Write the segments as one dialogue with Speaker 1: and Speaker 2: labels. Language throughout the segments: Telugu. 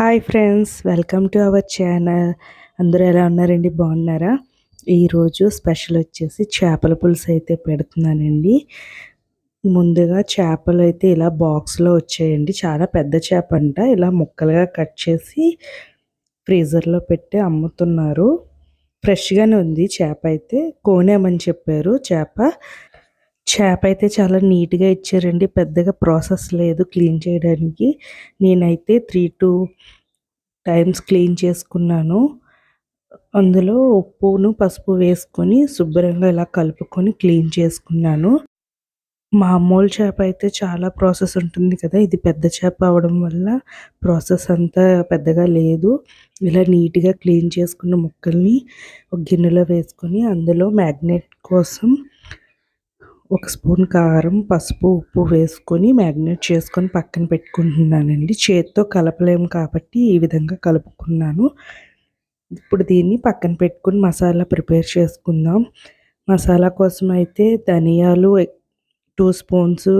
Speaker 1: Hi friends welcome to our channel. అందరూ ఎలా ఉన్నారండి? బాగున్నారా? ఈరోజు స్పెషల్ వచ్చేసి చేపల పులుసు అయితే పెడుతున్నానండి. ముందుగా చేపలు అయితే ఇలా బాక్స్లో వచ్చాయండి. చాలా పెద్ద చేప అంట ఇలా ముక్కలుగా కట్ చేసి ఫ్రీజర్లో పెట్టి అమ్ముతున్నారు. ఫ్రెష్గానే ఉంది చేప అయితే. కోనేమని చెప్పారు. చేప చేప అయితే చాలా నీట్గా ఇచ్చారండి. పెద్దగా ప్రాసెస్ లేదు క్లీన్ చేయడానికి. నేనైతే త్రీ టూ టైమ్స్ క్లీన్ చేసుకున్నాను. అందులో ఉప్పును పసుపు వేసుకొని శుభ్రంగా ఇలా కలుపుకొని క్లీన్ చేసుకున్నాను. మామూలు చేప అయితే చాలా ప్రాసెస్ ఉంటుంది కదా! ఇది పెద్ద చేప అవడం వల్ల ప్రాసెస్ అంతా పెద్దగా లేదు. ఇలా నీట్గా క్లీన్ చేసుకున్న ముక్కల్ని ఒక గిన్నెలో వేసుకొని అందులో మ్యాగ్నెట్ కోసం ఒక స్పూన్ కారం పసుపు ఉప్పు వేసుకొని మ్యాగ్నేట్ చేసుకొని పక్కన పెట్టుకుంటున్నానండి. చేత్తో కలపలేము కాబట్టి ఈ విధంగా కలుపుకున్నాను. ఇప్పుడు దీన్ని పక్కన పెట్టుకుని మసాలా ప్రిపేర్ చేసుకుందాం. మసాలా కోసం అయితే ధనియాలు టూ స్పూన్స్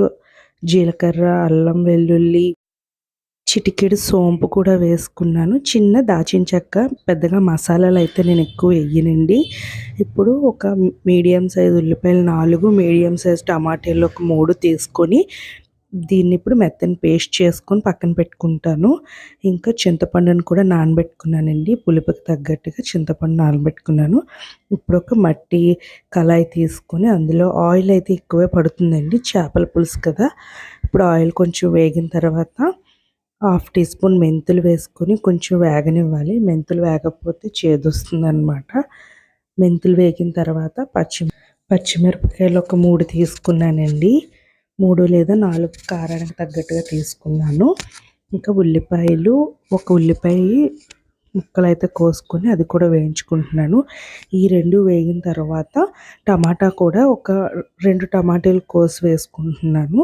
Speaker 1: జీలకర్ర అల్లం వెల్లుల్లి చిటికెడు సోంపు కూడా వేసుకున్నాను. చిన్న దాచిన చెక్క పెద్దగా మసాలాలు అయితే నేను ఎక్కువ వేయనండి. ఇప్పుడు ఒక మీడియం సైజ్ ఉల్లిపాయలు నాలుగు మీడియం సైజ్ టమాటాలు ఒక మూడు తీసుకొని దీన్ని ఇప్పుడు మెత్తని పేస్ట్ చేసుకొని పక్కన పెట్టుకుంటాను. ఇంకా చింతపండుని కూడా నానబెట్టుకున్నానండి. పులుపుకి తగ్గట్టుగా చింతపండు నానబెట్టుకున్నాను. ఇప్పుడు ఒక మట్టి కళాయి తీసుకొని అందులో ఆయిల్ అయితే ఎక్కువే పడుతుందండి. చేపల పులుసు కదా. ఇప్పుడు ఆయిల్ కొంచెం వేగిన తర్వాత హాఫ్ టీ స్పూన్ మెంతులు వేసుకొని కొంచెం వేగనివ్వాలి. మెంతులు వేగకపోతే చేదొస్తుంది అనమాట మెంతులు వేగిన తర్వాత పచ్చి పచ్చిమిరపకాయలు ఒక మూడు తీసుకున్నానండి. మూడు లేదా నాలుగు కారానికి తగ్గట్టుగా తీసుకున్నాను. ఇంకా ఉల్లిపాయలు ఒక ఉల్లిపాయ ముక్కలు అయితే కోసుకొని అది కూడా వేయించుకుంటున్నాను. ఈ రెండు వేగిన తర్వాత టమాటా కూడా ఒక రెండు టమాటాలు కోసి వేసుకుంటున్నాను.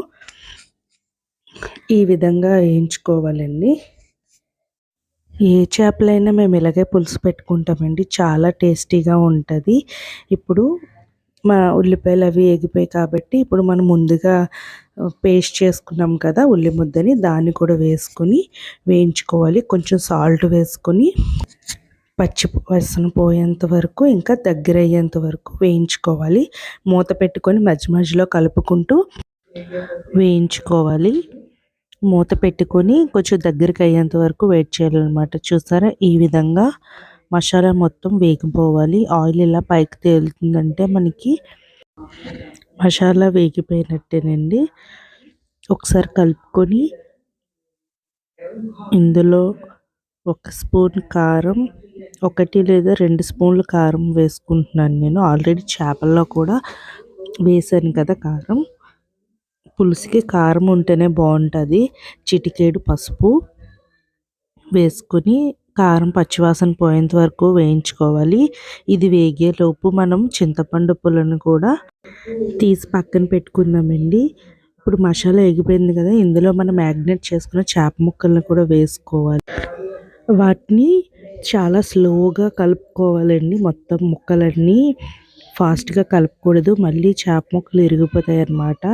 Speaker 1: ఈ విధంగా వేయించుకోవాలండి. ఏ చేపలైనా మేము ఇలాగే పులుసు పెట్టుకుంటామండి. చాలా టేస్టీగా ఉంటుంది. ఇప్పుడు మా ఉల్లిపాయలు అవి ఎగిపోయి కాబట్టి ఇప్పుడు మనం ముందుగా పేస్ట్ చేసుకున్నాం కదా ఉల్లి ముద్దని దాన్ని కూడా వేసుకొని వేయించుకోవాలి. కొంచెం సాల్ట్ వేసుకొని పచ్చి వసన పోయేంత వరకు ఇంకా దగ్గర అయ్యేంత వరకు వేయించుకోవాలి. మూత పెట్టుకొని మధ్య మధ్యలో కలుపుకుంటూ వేయించుకోవాలి. మూత పెట్టుకొని కొంచెం దగ్గరికి అయ్యేంత వరకు వెయిట్ చేయాలన్నమాట. చూసారా? ఈ విధంగా మసాలా మొత్తం వేగిపోవాలి. ఆయిల్ ఇలా పైకి తేలుతుందంటే మనకి మసాలా వేగిపోయినట్టేనండి. ఒకసారి కలుపుకొని ఇందులో ఒక స్పూన్ కారం ఒకటి లేదా రెండు స్పూన్లు కారం వేసుకుంటున్నాను నేను. ఆల్రెడీ చేపల్లో కూడా వేసాను కదా కారం. పులుసుకి కారం ఉంటేనే బాగుంటుంది. చిటికేడు పసుపు వేసుకొని కారం పచ్చివాసన పోయేంత వరకు వేయించుకోవాలి. ఇది వేగేలోపు మనం చింతపండు పులను కూడా తీసి పక్కన పెట్టుకుందామండి. ఇప్పుడు మసాలా ఎగిపోయింది కదా ఇందులో మనం మ్యాగ్నేట్ చేసుకున్న చేప ముక్కలను కూడా వేసుకోవాలి. వాటిని చాలా స్లోగా కలుపుకోవాలండి. మొత్తం ముక్కలన్నీ ఫాస్ట్గా కలపకూడదు. మళ్ళీ చేప ముక్కలు ఇరిగిపోతాయి అన్నమాట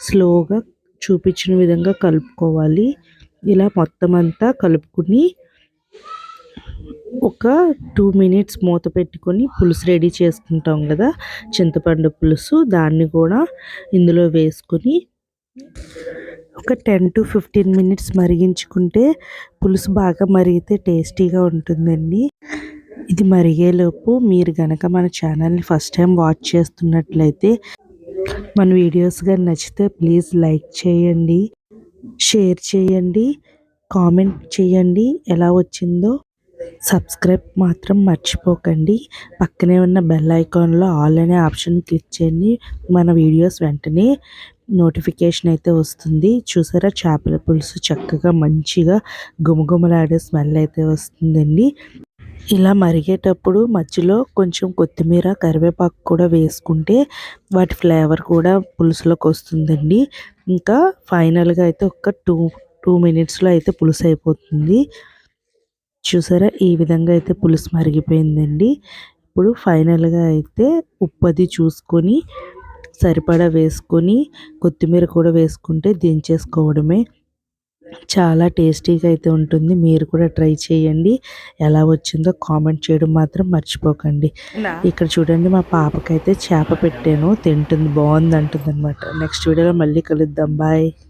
Speaker 1: స్లోగా చూపించిన విధంగా కలుపుకోవాలి. ఇలా మొత్తం అంతా కలుపుకుని ఒక టూ మినిట్స్ మూత పెట్టుకొని పులుసు రెడీ చేసుకుంటాం కదా చింతపండు పులుసు. దాన్ని కూడా ఇందులో వేసుకొని ఒక టెన్ టు ఫిఫ్టీన్ మినిట్స్ మరిగించుకుంటే పులుసు బాగా మరిగితే టేస్టీగా ఉంటుందండి. ఇది మరిగేలోపు మీరు కనుక మన ఛానల్ని ఫస్ట్ టైం వాచ్ చేస్తున్నట్లయితే మన వీడియోస్ కానీ నచ్చితే ప్లీజ్ లైక్ చేయండి షేర్ చేయండి కామెంట్ చేయండి. ఎలా వచ్చిందో సబ్స్క్రైబ్ మాత్రం మర్చిపోకండి. పక్కనే ఉన్న బెల్ ఐకాన్లో ఆల్ అనే ఆప్షన్ క్లిక్ చేయండి. మన వీడియోస్ వెంటనే నోటిఫికేషన్ అయితే వస్తుంది. చూసారా? చేపల పులుసు చక్కగా మంచిగా గుమగుమలాడే స్మెల్ అయితే వస్తుందండి. ఇలా మరిగేటప్పుడు మధ్యలో కొంచెం కొత్తిమీర కరివేపాకు కూడా వేసుకుంటే వాటి ఫ్లేవర్ కూడా పులుసులోకి వస్తుందండి. ఇంకా ఫైనల్గా అయితే ఒక టూ టూ మినిట్స్లో అయితే పులుసు అయిపోతుంది. చూసారా? ఈ విధంగా అయితే పులుసు మరిగిపోయిందండి. ఇప్పుడు ఫైనల్గా అయితే ఉప్పది చూసుకొని సరిపడా వేసుకొని కొత్తిమీర కూడా వేసుకుంటే దించేసుకోవడమే. చాలా టేస్టీగా అయితే ఉంటుంది. మీరు కూడా ట్రై చేయండి. ఎలా వచ్చిందో కామెంట్ చేయడం మాత్రం మర్చిపోకండి. ఇక్కడ చూడండి మా పాపకైతే చేప పెట్టాను. తింటుంది బాగుంది అంటుంది అనమాట నెక్స్ట్ వీడియోలో మళ్ళీ కలుద్దాం. బాయ్.